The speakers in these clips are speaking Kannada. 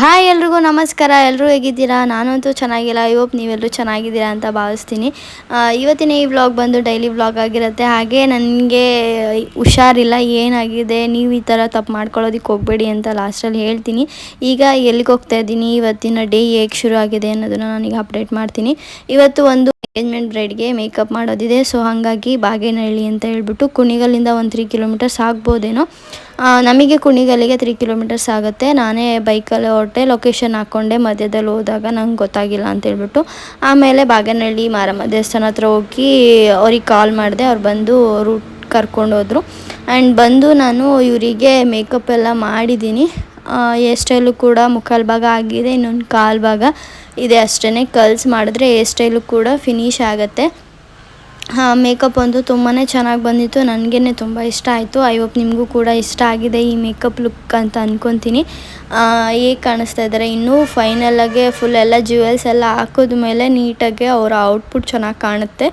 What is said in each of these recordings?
ಹಾಯ್ ಎಲ್ರಿಗೂ ನಮಸ್ಕಾರ. ಎಲ್ಲರೂ ಹೇಗಿದ್ದೀರಾ? ನಾನಂತೂ ಚೆನ್ನಾಗಿಲ್ಲ. ಇವತ್ತು ನೀವೆಲ್ಲರೂ ಚೆನ್ನಾಗಿದ್ದೀರಾ ಅಂತ ಭಾವಿಸ್ತೀನಿ. ಇವತ್ತಿನ ಈ ವ್ಲಾಗ್ ಬಂದು ಡೈಲಿ ವ್ಲಾಗ್ ಆಗಿರುತ್ತೆ. ಹಾಗೆ ನನಗೆ ಹುಷಾರಿಲ್ಲ. ಏನಾಗಿದೆ? ನೀವು ಈ ಥರ ತಪ್ಪು ಮಾಡ್ಕೊಳ್ಳೋದಕ್ಕೆ ಹೋಗಬೇಡಿ ಅಂತ ಲಾಸ್ಟಲ್ಲಿ ಹೇಳ್ತೀನಿ. ಈಗ ಎಲ್ಲಿಗೆ ಹೋಗ್ತಾ ಇದ್ದೀನಿ? ಇವತ್ತಿನ ಡೇ ಹೇಗೆ ಶುರು ಆಗಿದೆ ಅನ್ನೋದನ್ನು ನಾನೀಗ ಅಪ್ಡೇಟ್ ಮಾಡ್ತೀನಿ. ಇವತ್ತು ಒಂದು ಎಂಗೇಜ್ಮೆಂಟ್ ಬ್ರೈಡ್ಗೆ ಮೇಕಪ್ ಮಾಡೋದಿದೆ. ಸೊ ಹಾಗಾಗಿ ಬಾಗೇನಹಳ್ಳಿ ಅಂತ ಹೇಳ್ಬಿಟ್ಟು ಕುಣಿಗಲ್ಲಿಂದ ಒಂದು ತ್ರೀ ಕಿಲೋಮೀಟರ್ಸ್ ಆಗ್ಬೋದೇನೋ. ನಮಗೆ ಕುಣಿಗಲ್ಲಿಗೆ ತ್ರೀ ಕಿಲೋಮೀಟರ್ಸ್ ಆಗುತ್ತೆ. ನಾನೇ ಬೈಕಲ್ಲಿ ಹೊರಟೆ ಲೊಕೇಶನ್ ಹಾಕ್ಕೊಂಡೆ ಮಧ್ಯದಲ್ಲಿ ಹೋದಾಗ ನಂಗೆ ಗೊತ್ತಾಗಿಲ್ಲ ಅಂತ ಹೇಳ್ಬಿಟ್ಟು. ಆಮೇಲೆ ಬಾಗೇನಹಳ್ಳಿ ಮಾರಮ್ಮ ದೇವಸ್ಥಾನ ಹತ್ರ ಹೋಗಿ ಅವ್ರಿಗೆ ಕಾಲ್ ಮಾಡಿದೆ. ಅವ್ರು ಬಂದು ರೂಟ್ ಕರ್ಕೊಂಡು ಹೋದರು ಆ್ಯಂಡ್ ಬಂದು ನಾನು ಇವರಿಗೆ ಮೇಕಪ್ ಎಲ್ಲ ಮಾಡಿದ್ದೀನಿ. ಹೇರ್ ಸ್ಟೈಲು ಕೂಡ ಮುಕ್ಕಾಲು ಭಾಗ ಆಗಿದೆ, ಇನ್ನೊಂದು ಕಾಲು ಭಾಗ ಇದೆ ಅಷ್ಟೇ ಕಲ್ಸ್ ಮಾಡಿದ್ರೆ ಹೇರ್ ಸ್ಟೈಲು ಕೂಡ ಫಿನಿಶ್ ಆಗುತ್ತೆ. ಮೇಕಪ್ ಅಂತೂ ತುಂಬಾ ಚೆನ್ನಾಗಿ ಬಂದಿತ್ತು ನನಗೇ ತುಂಬ ಇಷ್ಟ ಆಯಿತು. ಐ ಹೋಪ್ ನಿಮಗೂ ಕೂಡ ಇಷ್ಟ ಆಗಿದೆ ಈ ಮೇಕಪ್ ಲುಕ್ ಅಂತ ಅಂದ್ಕೊತೀನಿ ಹೇಗೆ ಕಾಣಿಸ್ತಾ ಇದ್ದಾರೆ ಇನ್ನೂ ಫೈನಲಾಗೆ ಫುಲ್ ಎಲ್ಲ ಜ್ಯುವೆಲ್ಸ್ ಎಲ್ಲ ಹಾಕಿದ ಮೇಲೆ ನೀಟಾಗಿ ಅವರ ಔಟ್ಪುಟ್ ಚೆನ್ನಾಗಿ ಕಾಣುತ್ತೆ.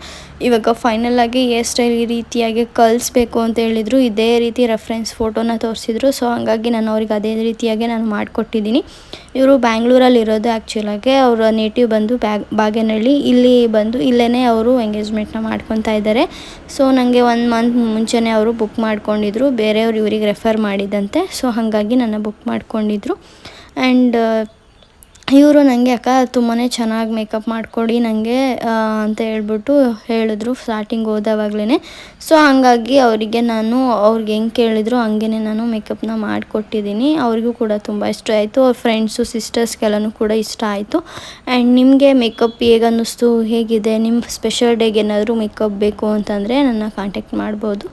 ಇವಾಗ ಫೈನಲಾಗಿ ಹೇರ್ ಸ್ಟೈಲ್ ಈ ರೀತಿಯಾಗಿ ಕಲಿಸ್ಬೇಕು ಅಂತ ಹೇಳಿದರು. ಇದೇ ರೀತಿ ರೆಫರೆನ್ಸ್ ಫೋಟೋನ ತೋರಿಸಿದ್ರು. ಸೊ ಹಾಗಾಗಿ ನಾನು ಅವ್ರಿಗೆ ಅದೇ ರೀತಿಯಾಗಿ ನಾನು ಮಾಡಿಕೊಟ್ಟಿದ್ದೀನಿ. ಇವರು ಬ್ಯಾಂಗ್ಳೂರಲ್ಲಿ ಇರೋದು ಆ್ಯಕ್ಚುಲಾಗೆ ಅವರ ನೇಟಿವ್ ಬಂದು ಬ್ಯಾಗ್ ಬಾಗೇನಹಳ್ಳಿ. ಇಲ್ಲಿ ಬಂದು ಇಲ್ಲೇ ಅವರು ಎಂಗೇಜ್ಮೆಂಟ್ನ ಮಾಡ್ಕೊತಾ ಇದ್ದಾರೆ ಸೊ ನನಗೆ ಒಂದು ಮಂತ್ ಮುಂಚೆನೇ ಅವರು ಬುಕ್ ಮಾಡ್ಕೊಂಡಿದ್ರು. ಬೇರೆಯವರು ಇವರಿಗೆ ರೆಫರ್ ಮಾಡಿದಂತೆ. ಸೊ ಹಾಗಾಗಿ ನನ್ನ ಬುಕ್ ಮಾಡ್ಕೊಂಡಿದ್ರು. ಆ್ಯಂಡ್ ಇವರು ನನಗೆ ಅಕ್ಕ ತುಂಬಾ ಚೆನ್ನಾಗಿ ಮೇಕಪ್ ಮಾಡಿಕೊಡಿ ನನಗೆ ಅಂತ ಹೇಳ್ಬಿಟ್ಟು ಹೇಳಿದ್ರು ಸ್ಟಾರ್ಟಿಂಗ್ ಹೋದವಾಗ್ಲೇ ಸೊ ಹಾಗಾಗಿ ಅವರಿಗೆ ನಾನು, ಅವ್ರಿಗೆ ಹೆಂಗೆ ಕೇಳಿದ್ರು ಹಂಗೇ ನಾನು ಮೇಕಪ್ನ ಮಾಡಿಕೊಟ್ಟಿದ್ದೀನಿ. ಅವ್ರಿಗೂ ಕೂಡ ತುಂಬ ಇಷ್ಟ ಆಯಿತು. ಅವ್ರ ಫ್ರೆಂಡ್ಸು ಸಿಸ್ಟರ್ಸ್ಗೆಲ್ಲನೂ ಕೂಡ ಇಷ್ಟ ಆಯಿತು. ಆ್ಯಂಡ್ ನಿಮಗೆ ಮೇಕಪ್ ಹೇಗೆ ಅನ್ನಿಸ್ತು? ಹೇಗಿದೆ? ನಿಮ್ಮ ಸ್ಪೆಷಲ್ ಡೇಗೆ ಏನಾದರೂ ಮೇಕಪ್ ಬೇಕು ಅಂತಂದರೆ ನನ್ನ ಕಾಂಟ್ಯಾಕ್ಟ್ ಮಾಡ್ಬೋದು.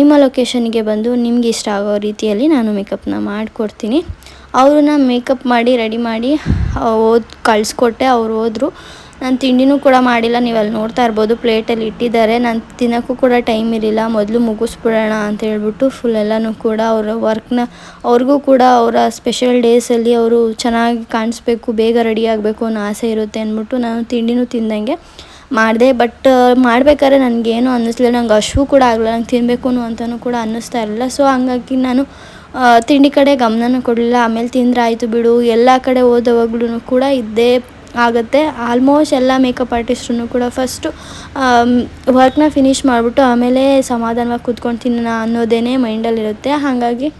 ನಿಮ್ಮ ಲೊಕೇಶನ್ಗೆ ಬಂದು ನಿಮಗೆ ಇಷ್ಟ ಆಗೋ ರೀತಿಯಲ್ಲಿ ನಾನು ಮೇಕಪ್ನ ಮಾಡಿಕೊಡ್ತೀನಿ. ಅವ್ರನ್ನ ಮೇಕಪ್ ಮಾಡಿ ರೆಡಿ ಮಾಡಿ ಓದ್, ಕಳಿಸ್ಕೊಟ್ಟೆ. ಅವ್ರು ಹೋದರು. ನಾನು ತಿಂಡಿನೂ ಕೂಡ ಮಾಡಿಲ್ಲ. ನೀವು ಅಲ್ಲಿ ನೋಡ್ತಾ ಇರ್ಬೋದು ಪ್ಲೇಟಲ್ಲಿ ಇಟ್ಟಿದ್ದಾರೆ. ನಾನು ತಿನ್ನೋಕ್ಕೂ ಕೂಡ ಟೈಮ್ ಇರಲಿಲ್ಲ. ಮೊದಲು ಮುಗಿಸ್ಬಿಡೋಣ ಅಂತ ಹೇಳ್ಬಿಟ್ಟು ಫುಲ್ ಎಲ್ಲನೂ ಕೂಡ ಅವರ ವರ್ಕ್ನ ಅವ್ರಿಗೂ ಕೂಡ ಅವರ ಸ್ಪೆಷಲ್ ಡೇಸಲ್ಲಿ ಅವರು ಚೆನ್ನಾಗಿ ಕಾಣಿಸ್ಬೇಕು, ಬೇಗ ರೆಡಿ ಆಗಬೇಕು ಅನ್ನೋ ಆಸೆ ಇರುತ್ತೆ ಅಂದ್ಬಿಟ್ಟು ನಾನು ತಿಂಡಿನೂ ತಿಂದಂಗೆ ಮಾಡಿದೆ. ಬಟ್ ಮಾಡ್ಬೇಕಾದ್ರೆ ನನಗೇನು ಅನ್ನಿಸ್ಲಿಲ್ಲ. ನಂಗೆ ಹಶ್ವು ಕೂಡ ಆಗಲ್ಲ ನಂಗೆ ತಿನ್ನಬೇಕು ಅಂತಲೂ ಕೂಡ ಅನ್ನಿಸ್ತಾ ಇರಲಿಲ್ಲ. ಸೊ ಹಂಗಾಗಿ ನಾನು ತಿಂಡಿ ಕಡೆ ಗಮನನೂ ಕೊಡಲಿಲ್ಲ, ಆಮೇಲೆ ತಿಂದರೆ ಆಯಿತು ಬಿಡು, ಎಲ್ಲ ಕಡೆ ಹೋದವಾಗ್ಲೂ ಕೂಡ ಇದ್ದೇ ಆಗುತ್ತೆ. ಆಲ್ಮೋಸ್ಟ್ ಎಲ್ಲ ಮೇಕಪ್ ಆರ್ಟಿಸ್ಟ್ರು ಕೂಡ ಫಸ್ಟು ವರ್ಕ್ನ ಫಿನಿಷ್ ಮಾಡಿಬಿಟ್ಟು ಆಮೇಲೆ ಸಮಾಧಾನವಾಗಿ ಕೂತ್ಕೊಂಡು ತಿನ್ನೋಣ ಅನ್ನೋದೇ ಮೈಂಡಲ್ಲಿರುತ್ತೆ ಹಾಗಾಗಿ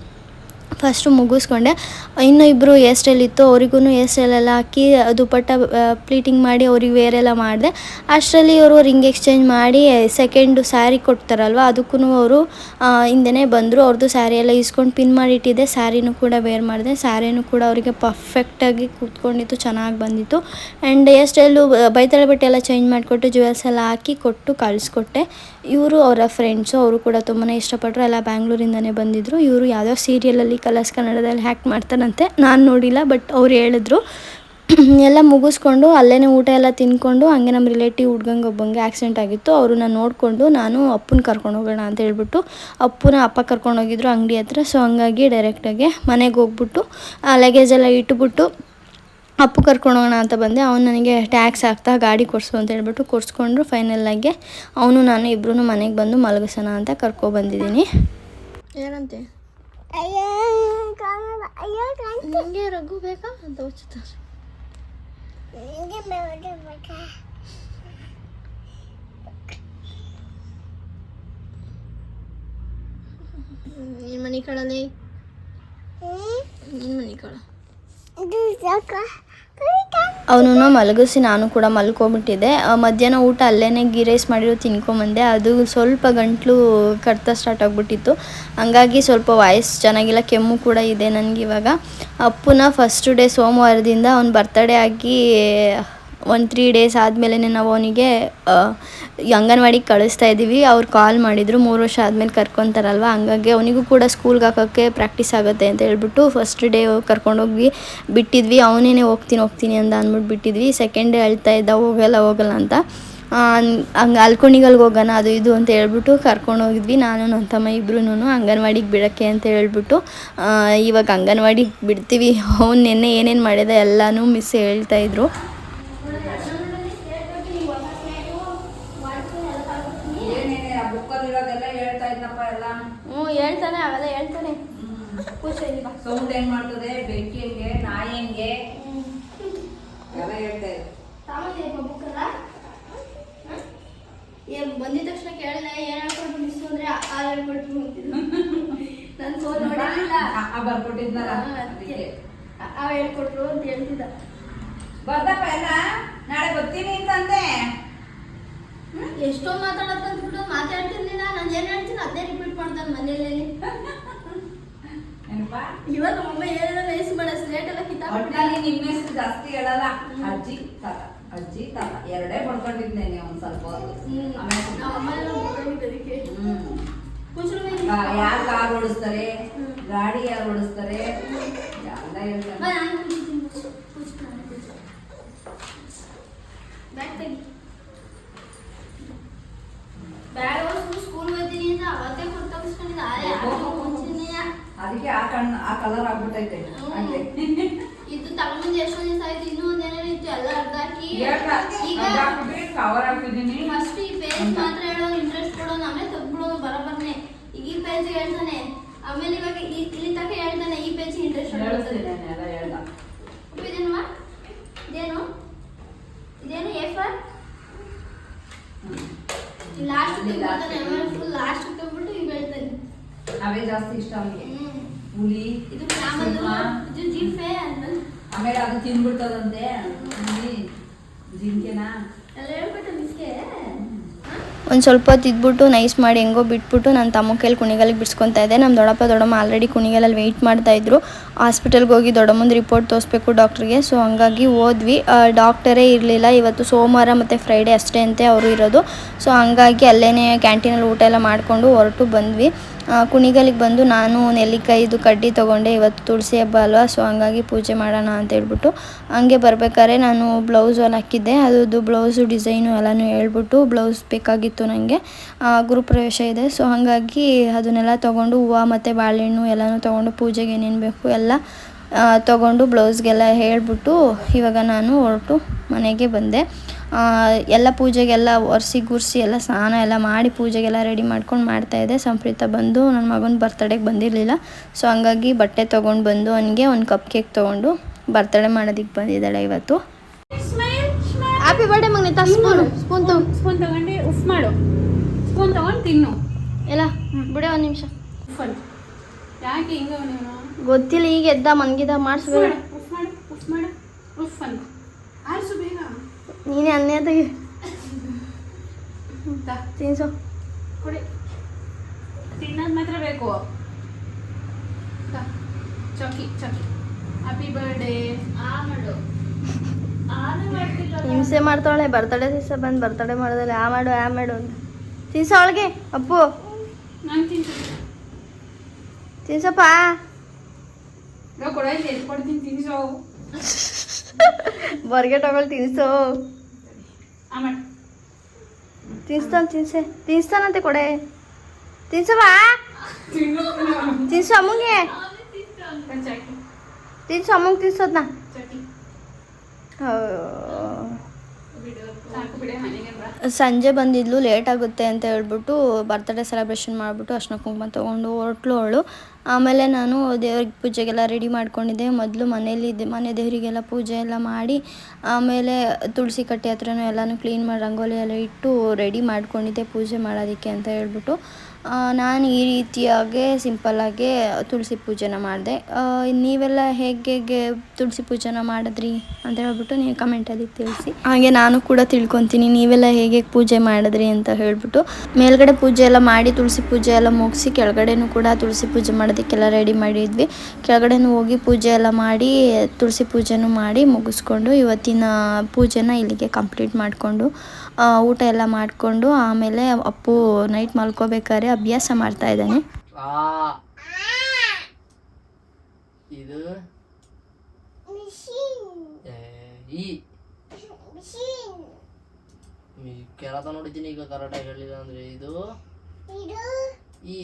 ಫಸ್ಟು ಮುಗಿಸ್ಕೊಂಡೆ. ಇನ್ನೂ ಇಬ್ಬರು ಹೇರ್ ಸ್ಟೈಲ್ ಇತ್ತು ಅವರಿಗೂ ಹೇರ್ ಸ್ಟೈಲೆಲ್ಲ ಹಾಕಿ ದುಪಟ್ಟ ಪ್ಲೀಟಿಂಗ್ ಮಾಡಿ ಅವ್ರಿಗೆ ವೇರ್ ಎಲ್ಲ ಮಾಡಿದೆ. ಅಷ್ಟರಲ್ಲಿ ಅವರು ರಿಂಗ್ ಎಕ್ಸ್ಚೇಂಜ್ ಮಾಡಿ ಸೆಕೆಂಡು ಸ್ಯಾರಿ ಕೊಡ್ತಾರಲ್ವ ಅದಕ್ಕೂ ಅವರು ಹಿಂದೆನೇ ಬಂದರು. ಅವ್ರದ್ದು ಸ್ಯಾರಿ ಎಲ್ಲ ಇಸ್ಕೊಂಡು ಪಿನ್ ಮಾಡಿಟ್ಟಿದ್ದೆ ಸ್ಯಾರಿನೂ ಕೂಡ ವೇರ್ ಮಾಡಿದೆ. ಸ್ಯಾರಿನೂ ಕೂಡ ಅವರಿಗೆ ಪರ್ಫೆಕ್ಟಾಗಿ ಕೂತ್ಕೊಂಡಿತ್ತು, ಚೆನ್ನಾಗಿ ಬಂದಿತ್ತು. ಆ್ಯಂಡ್ ಹೇರ್ ಸ್ಟೈಲು ಬೈತಳೆ ಬಟ್ಟೆ ಎಲ್ಲ ಚೇಂಜ್ ಮಾಡಿಕೊಟ್ಟು ಜ್ಯುವೆಲ್ಸ್ ಎಲ್ಲ ಹಾಕಿ ಕೊಟ್ಟು ಕಳಿಸ್ಕೊಟ್ಟೆ. ಇವರು ಅವರ ಫ್ರೆಂಡ್ಸು ಅವರು ಕೂಡ ತುಂಬಾ ಇಷ್ಟಪಟ್ಟರು ಎಲ್ಲ ಬ್ಯಾಂಗ್ಳೂರಿಂದನೇ ಬಂದಿದ್ದರು ಇವರು ಯಾವುದೋ ಸೀರಿಯಲಲ್ಲಿ ಕಲರ್ಸ್ ಕನ್ನಡದಲ್ಲಿ ಹ್ಯಾಕ್ ಮಾಡ್ತಾರಂತೆ. ನಾನು ನೋಡಿಲ್ಲ ಬಟ್ ಅವ್ರು ಹೇಳಿದ್ರು. ಎಲ್ಲ ಮುಗಿಸ್ಕೊಂಡು ಅಲ್ಲೇ ಊಟ ಎಲ್ಲ ತಿನ್ಕೊಂಡು ಹಂಗೆ ನಮ್ಮ ರಿಲೇಟಿವ್ ಹುಡ್ಗಂಗೆ ಒಬ್ಬಂಗೆ ಆಕ್ಸಿಡೆಂಟ್ ಆಗಿತ್ತು. ಅವ್ರನ್ನ ನೋಡಿಕೊಂಡು ನಾನು ಅಪ್ಪನ ಕರ್ಕೊಂಡು ಹೋಗೋಣ ಅಂತ ಹೇಳ್ಬಿಟ್ಟು ಅಪ್ಪನ ಅಪ್ಪ ಕರ್ಕೊಂಡು ಹೋಗಿದ್ರು ಅಂಗಡಿ ಹತ್ರ. ಸೊ ಹಂಗಾಗಿ ಡೈರೆಕ್ಟಾಗಿ ಮನೆಗೆ ಹೋಗ್ಬಿಟ್ಟು ಲಗೇಜ್ ಎಲ್ಲ ಇಟ್ಬಿಟ್ಟು ಅಪ್ಪು ಕರ್ಕೊಂಡು ಹೋಗೋಣ ಅಂತ ಬಂದೆ. ಅವ್ನು ನನಗೆ ಟ್ಯಾಕ್ಸ್ ಹಾಕ್ತಾ ಗಾಡಿ ಕೊಡಿಸು ಅಂತ ಹೇಳ್ಬಿಟ್ಟು ಕೊಡಿಸ್ಕೊಂಡ್ರು. ಫೈನಲ್ಲಾಗಿ ಅವನು ನಾನು ಇಬ್ಬರೂ ಮನೆಗೆ ಬಂದು ಮಲಗಿಸೋಣ ಅಂತ ಕರ್ಕೊಬಂದಿದ್ದೀನಿ ಏನಂತೆ? ನಿಮಗೆ ರಘು ಬೇಕಾ? ಅಂತ ಉಚಿತ ನೀನು ಮನೆ ಕಳಲೆ ನೀನು ಮನೆ ಕಳ ಅವನನ್ನು ಮಲಗಿಸಿ ನಾನು ಕೂಡ ಮಲ್ಕೊಂಬಿಟ್ಟಿದ್ದೆ. ಮಧ್ಯಾಹ್ನ ಊಟ ಅಲ್ಲೇ ಗೀ ರೈಸ್ ಮಾಡಿರೋ ತಿನ್ಕೊಂಬಂದೆ. ಅದು ಸ್ವಲ್ಪ ಗಂಟ್ಲು ಕಡ್ತ ಸ್ಟಾರ್ಟ್ ಆಗಿಬಿಟ್ಟಿತ್ತು. ಹಂಗಾಗಿ ಸ್ವಲ್ಪ ವಾಯ್ಸ್ ಚೆನ್ನಾಗಿಲ್ಲ, ಕೆಮ್ಮು ಕೂಡ ಇದೆ ನನಗಿವಾಗ. ಅಪ್ಪನ ಫಸ್ಟ್ ಡೇ ಸೋಮವಾರದಿಂದ ಅವ್ನ ಬರ್ತಡೇ ಆಗಿ ಒಂದು ತ್ರೀ ಡೇಸ್ ಆದಮೇಲೆ ನಾವು ಅವನಿಗೆ ಅಂಗನವಾಡಿಗೆ ಕಳಿಸ್ತಾ ಇದ್ದೀವಿ ಅವ್ರು ಕಾಲ್ ಮಾಡಿದರು. ಮೂರು ವರ್ಷ ಆದಮೇಲೆ ಕರ್ಕೊತಾರಲ್ವ? ಹಂಗಾಗಿ ಅವನಿಗೂ ಕೂಡ ಸ್ಕೂಲ್ಗೆ ಹಾಕೋಕ್ಕೆ ಪ್ರಾಕ್ಟೀಸ್ ಆಗುತ್ತೆ ಅಂತ ಹೇಳ್ಬಿಟ್ಟು ಫಸ್ಟ್ ಡೇ ಕರ್ಕೊಂಡೋಗಿ ಬಿಟ್ಟಿದ್ವಿ. ಅವನೇನೆ ಹೋಗ್ತೀನಿ ಹೋಗ್ತೀನಿ ಅಂತ ಅಂದ್ಬಿಟ್ಟು ಬಿಟ್ಟಿದ್ವಿ. ಸೆಕೆಂಡ್ ಡೇ ಹೇಳ್ತಾ ಇದ್ದ, ಹೋಗಲ್ಲ ಹೋಗಲ್ಲ ಅಂತ. ಹಂಗೆ ಅಲ್ಕೊಂಡಿಗಲ್ಗೆ ಹೋಗೋಣ, ಅದು ಇದು ಅಂತ ಹೇಳ್ಬಿಟ್ಟು ಕರ್ಕೊಂಡು ಹೋಗಿದ್ವಿ. ನಾನು, ನನ್ನ ತಮ್ಮ ಇಬ್ಬರೂ ಅಂಗನವಾಡಿಗೆ ಬಿಡೋಕ್ಕೆ ಅಂತ ಹೇಳ್ಬಿಟ್ಟು ಇವಾಗ ಅಂಗನವಾಡಿಗೆ ಬಿಡ್ತೀವಿ. ಅವ್ನು ನಿನ್ನೆ ಏನೇನು ಮಾಡಿದೆ ಎಲ್ಲನೂ ಮಿಸ್ ಹೇಳ್ತಾಯಿದ್ರು ಸೌಂಡ್ ಏನ್ ಮಾಡ್ತದೆ? ಬೆಂಕಿ ಹೆಂಗೆ? ನಾಯಿ ಹೆಂಗೆ? ಎಲ್ಲ ಹೇಳ್ತಾ ಇದೆ ಬಂದಿದ ತಕ್ಷಣ ಕೇಳಿದೆ ಏನ್ ಹೇಳ್ಕೊಂಡು ಮಿಸ್ಸು ಅಂದ್ರೆ ಆ ಹೇಳ್ಕೊಟ್ಟು ನನ್ ಫೋನ್ ನೋಡಿಲ್ಲ ಬರ್ಕೊಟ್ಟಿದ್ನಲ್ಲ? ಅವ ಹೇಳ್ಕೊಟ್ರು ಅಂತ ಹೇಳ್ತಿದ್ದ. ಬರ್ದಪ್ಪ ಎಲ್ಲ? ನಾಳೆ ಬರ್ತೀನಿ ಅಂತಂದೆ. ಎಷ್ಟೋ ಮಾತಾಡತ್ತಂತ ಬಿಟ್ಟು ಮಾತಾಡ್ತೀನಿ ನಾನು ಏನ್ ಹೇಳ್ತೀನಿ ಅದೇ ರಿಪೀಟ್ ಮಾಡ್ತಾನೆ ಮನೆಯಲ್ಲಿ ಇವಾಗ ನಮ್ಮ ಅಮ್ಮ ಏನೇನೋ ನೈಸ್ ಮಾಡ ಸ್ಲೇಟ್ ಎಲ್ಲ ಕಿತ್ತಾಕ್ಬಿಟ್ಟು ನಿಮ್ಮ ಹೆಸರು ಜಾಸ್ತಿ ಹೇಳಲ್ಲ. ಅಜ್ಜಿ ತಾತ ಅಜ್ಜಿ ತಾತ ಎರಡೇ ಬರ್ಕೊಂಡಿದ್ನೇನೆ ಒಂದ್ ಸ್ವಲ್ಪ ಹೊತ್ತು. ನಮ್ಮ ಅಮ್ಮ ಎಲ್ಲ ಅದಕ್ಕೆ. ಹ್ಮ್. ಕುಂಚಲು ಯಾರು ಕಾರ್ ಓಡಿಸ್ತಾರೆ? ಗಾಡಿ ಯಾರು ಓಡಿಸ್ತಾರೆ? ಎಲ್ಲ ಹೇಳ್ತಾರೆ? ನಾನು ಕುಂಚಿತೀನಿ, ಕುಂಚು. ಕುಂಚು, ನಾನು ಕುಂಚು. ಬ್ಯಾಗ್ ತೆಗಿ. ಬ್ಯಾಗ್ ಹೊಸ್ದು ಸ್ಕೂಲ್ ಹೋಗ್ತೀನಿ ಅಂತ ಅವತ್ತೇ ಕೊಟ್ಟು ತಗಿಸ್ಕೊಂಡಿದ್ದ ಆದ್ರೆ ಯಾರಿಗೂ ಮುಂಚೆನೆಯ ಅದಕ್ಕೆ ಆ ಕಣ್ಣು ಆ ಕಲರ್ ಆಗ್ಬಿಟ್ಟೈತೆ. ಹಂಗೆ ಇದು ತಗೊಂಡ್ ಎಷ್ಟೊಂದ್ ದಿವಸ ಆಯ್ತು? ಇನ್ನೂ ಒಂದೇನೇನೋ ಇತ್ತು ಎಲ್ಲ ಅರ್ಧ ಹಾಕಿ. ಈಗ ಕವರ್ ಹಾಕಿದೀನಿ ಫಸ್ಟ್ ಈ ಪೇಜ್ ಮಾತ್ರ ಹೇಳೋ ಇಂಟ್ರೆಸ್ಟ್ ಕೊಡೋ ಆಮೇಲೆ ತೆಗ್ದ್ಬಿಡೋನು ಬರಬರ್ನೆ ಈಗ ಈ ಪೇಜ್ ಹೇಳ್ತಾನೆ. ಆಮೇಲೆ ಇವಾಗ ಇಲ್ಲಿ ತನಕ ಹೇಳ್ತಾನೆ ಈ ಪೇಜ್ ಇಂಟ್ರೆಸ್ಟ್ ಹೇಳ್ದ. ಇದೇನಮ್ಮ ಇದೇನು? ಇದೇನು ಎ ಫಾರ್ ಲಾಸ್ಟ್ ಲಾಸ್ಟ್ ತಗೊಂಡ್ಬಿಟ್ಟು ಈಗ ಹೇಳ್ತಾನೆ. ಅವೇ ಜಾಸ್ತಿ ಇಷ್ಟ ಅವನಿಗೆ. ಹುಲಿ ಇದು ಕ್ಯಾಮಲ್ ಸಿಂಹ, ಇದು ಜಿಫೆ ಅಂತ ಆಮೇಲೆ ಅದು ತಿನ್ಬಿಡ್ತದಂತೆ ಹುಲಿ ಜಿಂಕೆನಾ ಎಲ್ಲ ಹೇಳ್ಬಿಟ್ಟು ಮಿಸ್ಗೆ ಒಂದು ಸ್ವಲ್ಪ ಹೊತ್ತು ಇದ್ಬಿಟ್ಟು ನೈಸ್ ಮಾಡಿ ಹೆಂಗೋ ಬಿಟ್ಬಿಟ್ಟು ನಾನು ತಮ್ಮ ಕೈಲಿ ಕುಣಿಗಲಿಗೆ ಬಿಡ್ಸ್ಕೊತಾ ಇದ್ದೆ. ನಮ್ಮ ದೊಡ್ಡಪ್ಪ ದೊಡ್ಡಮ್ಮ ಆಲ್ರೆಡಿ ಕುಣಿಗಲಲ್ಲಿ ವೆಯ್ಟ್ ಮಾಡ್ತಾ ಇದ್ರು. ಹಾಸ್ಪಿಟಲ್ಗೆ ಹೋಗಿ ದೊಡ್ಡಮ್ಮಂದು ರಿಪೋರ್ಟ್ ತೋರಿಸ್ಬೇಕು ಡಾಕ್ಟ್ರಿಗೆ ಸೊ ಹಂಗಾಗಿ ಹೋದ್ವಿ. ಡಾಕ್ಟರೇ ಇರಲಿಲ್ಲ. ಇವತ್ತು ಸೋಮವಾರ ಮತ್ತು ಫ್ರೈಡೇ ಅಷ್ಟೇ ಅಂತೆ ಅವರು ಇರೋದು. ಸೊ ಹಂಗಾಗಿ ಅಲ್ಲೇ ಕ್ಯಾಂಟೀನಲ್ಲಿ ಊಟ ಎಲ್ಲ ಮಾಡಿಕೊಂಡು ಹೊರಟು ಬಂದ್ವಿ. ಕುಣಿಗಲಿಗೆ ಬಂದು ನಾನು ನೆಲ್ಲಿಕಾಯಿದು ಕಡ್ಡಿ ತೊಗೊಂಡೆ. ಇವತ್ತು ತುಳಸಿ ಹಬ್ಬ ಅಲ್ವಾ? ಸೊ ಹಂಗಾಗಿ ಪೂಜೆ ಮಾಡೋಣ ಅಂತ ಹೇಳ್ಬಿಟ್ಟು ಹಂಗೆ ಬರ್ಬೇಕಾದ್ರೆ ನಾನು ಬ್ಲೌಸ್ ಹಾಕಿದ್ದೆ. ಅದು ಬ್ಲೌಸು ಡಿಸೈನು ಎಲ್ಲನೂ ಹೇಳ್ಬಿಟ್ಟು ಬ್ಲೌಸ್ ಬೇಕಾಗಿತ್ತು ನನಗೆ ಗುರುಪ್ರವೇಶ ಇದೆ. ಸೊ ಹಾಗಾಗಿ ಅದನ್ನೆಲ್ಲ ತೊಗೊಂಡು ಹೂವು ಮತ್ತು ಬಾಳೆಹಣ್ಣು ಎಲ್ಲನೂ ತೊಗೊಂಡು ಪೂಜೆಗೆ ಏನೇನು ಬೇಕು ಎಲ್ಲ ತೊಗೊಂಡು ಬ್ಲೌಸ್ಗೆಲ್ಲ ಹೇಳಿಬಿಟ್ಟು ಇವಾಗ ನಾನು ಹೊರಟು ಮನೆಗೆ ಬಂದೆ. ಎಲ್ಲ ಪೂಜೆಗೆಲ್ಲ ಒರೆಸಿ ಗುರ್ಸಿ ಎಲ್ಲ ಸ್ನಾನ ಎಲ್ಲ ಮಾಡಿ ಪೂಜೆಗೆಲ್ಲ ರೆಡಿ ಮಾಡ್ಕೊಂಡು ಮಾಡ್ತಾಯಿದ್ದೆ ಸಂಪ್ರೀತ ಬಂದು ನನ್ನ ಮಗನ ಬರ್ತಡೇಗೆ ಬಂದಿರಲಿಲ್ಲ. ಸೊ ಹಂಗಾಗಿ ಬಟ್ಟೆ ತೊಗೊಂಡು ಬಂದು ಅವನಿಗೆ ಒಂದು ಕಪ್ ಕೇಕ್ ತೊಗೊಂಡು ಬರ್ತಡೇ ಮಾಡೋದಕ್ಕೆ ಬಂದಿದ್ದಾಳೆ ಇವತ್ತು. ಹ್ಯಾಪಿ ಬರ್ಡೇ ಮಗನಿತ ಸ್ಪೂನ್ ಸ್ಪೂನ್ ತಗೊಂಡು ಸ್ಪೂನ್ ತಗೊಂಡು ಉಫ್ ಮಾಡು. ಸ್ಪೂನ್ ತಗೊಂಡು ತಿನ್ನು. ಎಲ್ಲ ಬಿಡೆ ಒಂದು ನಿಮಿಷ. ಯಾಕೆ ಹಿಂಗ ಗೊತ್ತಿಲ್ಲ ಈಗ ಎದ್ದ ಮನ್ಗಿದ ಮಾಡಿಸ್ಬೇಡ. ಉಫ್ ಮಾಡು ಉಫ್ ಮಾಡು ಉಫ್ ಅಂತ ಆರಿಸು ಬೇಗ. ನೀನೇ ಅನ್ನೇ ತೆಗಿ. ತಾ, ತಿನ್ಸು. ಕೊಡಿ. ತಿನ್ನೋದು ಮಾತ್ರ ಬೇಕು. ತಾ, ಚೌಕಿ ಚೌಕಿ. ಹ್ಯಾಪಿ ಬರ್ಡೇ ಆ ಮಾಡು. ಹಿಂಸೆ ಮಾಡ್ತಾಳೆ ಬರ್ತಡೇ ದಿವಸ ಬಂದು ಬರ್ತಡೇ ಮಾಡೋದಿಲ್ಲ ಆ ಮಾಡು ಆ ಮಾಡು ಅಂತ. ತಿನ್ಸ ಅವಳಿಗೆ ಅಪ್ಪು. ನಾನು ತಿಂತೀನಿ ತಿನ್ಸಪ್ಪ. ನಾವು ಕೊಡ ಇಲ್ಲಿ ಎತ್ಕೊಡ್ತೀನಿ ತಿನ್ಸೋ. ಹೊರ್ಗೆ ತಗೊಳ್ ತಿನ್ಸು. ಆ ಮಾಡು. ತಿನ್ಸ್ತಾನ ತಿನ್ಸೆ. ತಿನ್ಸ್ತಾನಂತೆ ಕೊಡೆ. ತಿನ್ಸವ ತಿನ್ಸು. ಅಮ್ಮಂಗೆ. ಚಾಕಿ ತಿನ್ಸು ಅಮ್ಮಂಗೆ ತಿನ್ಸೋದ್ನ ಚಾಕಿ ಹೋ. ಬಿಡು ಸಾಕು ಬಿಡೆ ಮನೆಗೆ ಬಾ ಸಂಜೆ ಬಂದಿದ್ಲು ಲೇಟ್ ಆಗುತ್ತೆ ಅಂತ ಹೇಳ್ಬಿಟ್ಟು ಬರ್ತ್ಡೇ ಸೆಲೆಬ್ರೇಷನ್ ಮಾಡಿಬಿಟ್ಟು ಅರ್ಶಿನ ಕುಂಕುಮ ತೊಗೊಂಡು ಹೊರಟ್ಲು ಅವಳು. ಆಮೇಲೆ ನಾನು ದೇವ್ರಿಗೆ ಪೂಜೆಗೆಲ್ಲ ರೆಡಿ ಮಾಡ್ಕೊಂಡಿದ್ದೆ. ಮೊದಲು ಮನೇಲಿ ಮನೆ ದೇವರಿಗೆಲ್ಲ ಪೂಜೆ ಎಲ್ಲ ಮಾಡಿ, ಆಮೇಲೆ ತುಳಸಿ ಕಟ್ಟೆ ಹತ್ರನೂ ಎಲ್ಲನೂ ಕ್ಲೀನ್ ಮಾಡಿ, ರಂಗೋಲಿ ಎಲ್ಲ ಇಟ್ಟು ರೆಡಿ ಮಾಡ್ಕೊಂಡಿದ್ದೆ ಪೂಜೆ ಮಾಡೋದಕ್ಕೆ ಅಂತ ಹೇಳ್ಬಿಟ್ಟು. ನಾನು ಈ ರೀತಿಯಾಗೆ ಸಿಂಪಲ್ಲಾಗೆ ತುಳಸಿ ಪೂಜೆನ ಮಾಡಿದೆ. ನೀವೆಲ್ಲ ಹೇಗೆ ಹೇಗೆ ತುಳಸಿ ಪೂಜೆನ ಮಾಡಿದ್ರಿ ಅಂತ ಹೇಳ್ಬಿಟ್ಟು ನೀವು ಕಮೆಂಟಲ್ಲಿ ತಿಳಿಸಿ. ಹಾಗೆ ನಾನು ಕೂಡ ತಿಳ್ಕೊತೀನಿ ನೀವೆಲ್ಲ ಹೇಗೆ ಪೂಜೆ ಮಾಡಿದ್ರಿ ಅಂತ ಹೇಳ್ಬಿಟ್ಟು. ಮೇಲ್ಗಡೆ ಪೂಜೆ ಎಲ್ಲ ಮಾಡಿ ತುಳಸಿ ಪೂಜೆ ಎಲ್ಲ ಮುಗಿಸಿ ಕೆಳಗಡೆನೂ ಕೂಡ ತುಳಸಿ ಪೂಜೆ ಮಾಡೋದಕ್ಕೆಲ್ಲ ರೆಡಿ ಮಾಡಿದ್ವಿ. ಕೆಳಗಡೆನೂ ಹೋಗಿ ಪೂಜೆ ಎಲ್ಲ ಮಾಡಿ ತುಳಸಿ ಪೂಜೆನೂ ಮಾಡಿ ಮುಗಿಸ್ಕೊಂಡು ಇವತ್ತಿನ ಪೂಜೆನ ಇಲ್ಲಿಗೆ ಕಂಪ್ಲೀಟ್ ಮಾಡಿಕೊಂಡು ಊಟ ಎಲ್ಲ ಮಾಡಿಕೊಂಡು ಆಮೇಲೆ ಅಪ್ಪು ನೈಟ್ ಮಲ್ಕೋಬೇಕಾದ್ರೆ ಅಭ್ಯಾಸ ಮಾಡ್ತಾ ಇದ್ದಾನೆ. ಆ. ಇದು? ಕೆಳತ ನೋಡಿದ್ದೀನಿ ಈಗ ಕರೆಕ್ಟಾಗಿ ಹೇಳಿಲ್ಲ ಅಂದ್ರೆ ಇದು? ಈ.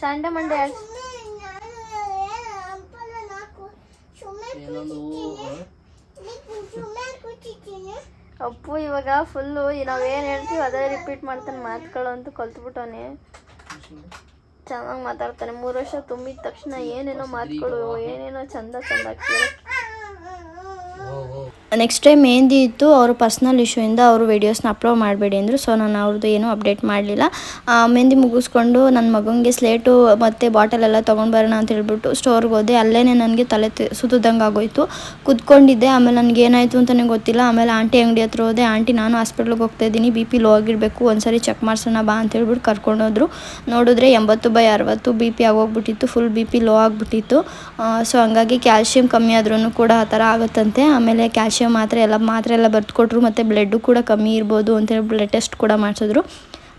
ಸಂಡೆ ಮಂಡೆ ಹ? ಅಪ್ಪು, ಇವಾಗ ಫುಲ್ಲು ನಾವೇನು ಹೇಳ್ತೀವಿ ಅದೇ ರಿಪೀಟ್ ಮಾಡ್ತಾನೆ, ಮಾತುಗಳು ಅಂತ ಕಲ್ತ್ಬಿಟ್ಟವನೆ. ಚೆನ್ನಾಗಿ ಮಾತಾಡ್ತಾನೆ. ಮೂರು ವರ್ಷ ತುಂಬಿದ ತಕ್ಷಣ ಏನೇನೋ ಮಾತುಗಳು, ಏನೇನೋ ಚಂದ ಚಂದ ಕೇಳಕ್ಕೆ ನೆಕ್ಸ್ಟ್ ಟೈಮ್ ಮೆಹಂದಿ ಇತ್ತು, ಅವರು ಪರ್ಸ್ನಲ್ ಇಶ್ಯೂಯಿಂದ ಅವರು ವೀಡಿಯೋಸ್ನ ಅಪ್ಲೋಡ್ ಮಾಡಬೇಡಿ ಅಂದರು. ಸೊ ನಾನು ಅವ್ರದ್ದು ಏನೂ ಅಪ್ಡೇಟ್ ಮಾಡಲಿಲ್ಲ. ಮೆಹಂದಿ ಮುಗಿಸ್ಕೊಂಡು ನನ್ನ ಮಗನಿಗೆ ಸ್ಲೇಟು ಮತ್ತು ಬಾಟಲ್ ಎಲ್ಲ ತೊಗೊಂಡು ಬರೋಣ ಅಂತ ಹೇಳ್ಬಿಟ್ಟು ಸ್ಟೋರ್ಗೆ ಹೋದೆ. ಅಲ್ಲೇ ನನಗೆ ತಲೆ ಸುತ್ತದಂಗೆ ಆಗೋಯ್ತು. ಕುತ್ಕೊಂಡಿದ್ದೆ. ಆಮೇಲೆ ನನಗೆ ಏನಾಯಿತು ಅಂತಲೇ ಗೊತ್ತಿಲ್ಲ. ಆಮೇಲೆ ಆಂಟಿ ಅಂಗಡಿ ಹತ್ರ ಹೋದೆ. ಆಂಟಿ ನಾನು ಹಾಸ್ಪಿಟ್ಲಿಗೆ ಹೋಗ್ತಾ ಇದ್ದೀನಿ. ಬಿ ಪಿ ಲೋ ಆಗಿರಬೇಕು. ಒಂದ್ಸರಿ ಚೆಕ್ ಮಾಡ್ಸೋಣ ಬಾ ಅಂತ ಹೇಳ್ಬಿಟ್ಟು ಕರ್ಕೊಂಡೋದ್ರು ನೋಡಿದ್ರೆ ಎಂಬತ್ತು ಬೈ ಅರವತ್ತು ಬಿ ಪಿ ಆಗೋಗ್ಬಿಟ್ಟಿತ್ತು. ಫುಲ್ ಬಿ ಪಿ ಲೋ ಆಗಿಬಿಟ್ಟಿತ್ತು. ಸೊ ಹಂಗಾಗಿ ಕ್ಯಾಲ್ಶಿಯಂ ಕಮ್ಮಿ ಆದ್ರೂ ಕೂಡ ಆ ಥರ ಆಗುತ್ತಂತೆ. ಆಮೇಲೆ ಕ್ಯಾಲ್ಶಿಯಂ ಮಾತ್ರೆ ಎಲ್ಲ ಮಾತ್ರೆ ಎಲ್ಲ ಬರ್ದುಕೊಟ್ರು ಮತ್ತು ಬ್ಲಡ್ಡು ಕೂಡ ಕಮ್ಮಿ ಇರ್ಬೋದು ಅಂತೇಳಿ ಬ್ಲಡ್ ಟೆಸ್ಟ್ ಕೂಡ ಮಾಡಿಸಿದ್ರು.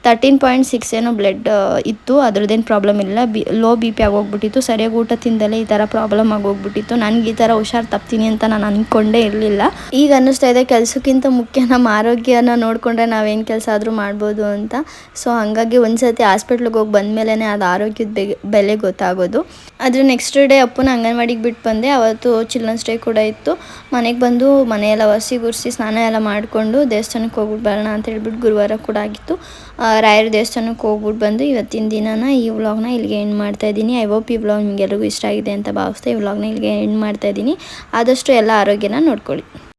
ತರ್ಟೀನ್ ಪಾಯಿಂಟ್ ಸಿಕ್ಸ್ ಏನೋ ಬ್ಲಡ್ ಇತ್ತು. ಅದ್ರದ್ದೇನು ಪ್ರಾಬ್ಲಮ್ ಇಲ್ಲ. ಬಿ ಲೋ ಬಿ ಪಿ ಆಗೋಗ್ಬಿಟ್ಟಿತ್ತು. ಸರಿಯಾಗಿ ಊಟ ತಿಂದಲೇ ಈ ಥರ ಪ್ರಾಬ್ಲಮ್ ಆಗೋಗ್ಬಿಟ್ಟಿತ್ತು. ನನಗೆ ಈ ಥರ ಹುಷಾರು ತಪ್ತೀನಿ ಅಂತ ನಾನು ಅಂದ್ಕೊಂಡೇ ಇರಲಿಲ್ಲ. ಈಗ ಅನ್ನಿಸ್ತಾ ಇದೆ ಕೆಲಸಕ್ಕಿಂತ ಮುಖ್ಯ ನಮ್ಮ ಆರೋಗ್ಯನ ನೋಡಿಕೊಂಡ್ರೆ ನಾವೇನು ಕೆಲಸ ಆದರೂ ಮಾಡ್ಬೋದು ಅಂತ. ಸೊ ಹಾಗಾಗಿ ಒಂದ್ಸತಿ ಹಾಸ್ಪಿಟ್ಲಿಗೆ ಹೋಗಿ ಬಂದಮೇಲೆ ಅದು ಆರೋಗ್ಯದ ಬೆಲೆ ಗೊತ್ತಾಗೋದು. ಆದರೆ ನೆಕ್ಸ್ಟ್ ಡೇ ಅಪ್ಪನ ಅಂಗನವಾಡಿಗೆ ಬಿಟ್ಟು ಬಂದೆ. ಅವತ್ತು ಚಿಲ್ಡ್ರನ್ಸ್ ಡೇ ಕೂಡ ಇತ್ತು. ಮನೆಗೆ ಬಂದು ಮನೆಯೆಲ್ಲ ಒಸಿ ಗುರ್ಸಿ ಸ್ನಾನ ಎಲ್ಲ ಮಾಡಿಕೊಂಡು ದೇವಸ್ಥಾನಕ್ಕೆ ಹೋಗ್ಬಿಟ್ಟು ಬರೋಣ ಅಂತ ಹೇಳ್ಬಿಟ್ಟು ಗುರುವಾರ ಕೂಡ ಆಗಿತ್ತು. ರಾಯರ ದೇವಸ್ಥಾನಕ್ಕೆ ಹೋಗ್ಬಿಟ್ಟು ಬಂದು ಇವತ್ತಿನ ದಿನನ ಈ ವ್ಲಾಗ್ನ ಇಲ್ಲಿಗೆ ಎಂಡ್ ಮಾಡ್ತಾ ಇದ್ದೀನಿ. ಐ ಹೋಪ್ ಈ ವ್ಲಾಗ್ ನಿಮಗೆಲ್ಲರಿಗೂ ಇಷ್ಟ ಆಗಿದೆ ಅಂತ ಭಾವಿಸ್ತಾ ಈ ವ್ಲಾಗ್ನ ಇಲ್ಲಿಗೆ ಎಂಡ್ ಮಾಡ್ತಾ ಇದ್ದೀನಿ. ಆದಷ್ಟು ಎಲ್ಲ ಆರೋಗ್ಯನ ನೋಡ್ಕೊಳ್ಳಿ.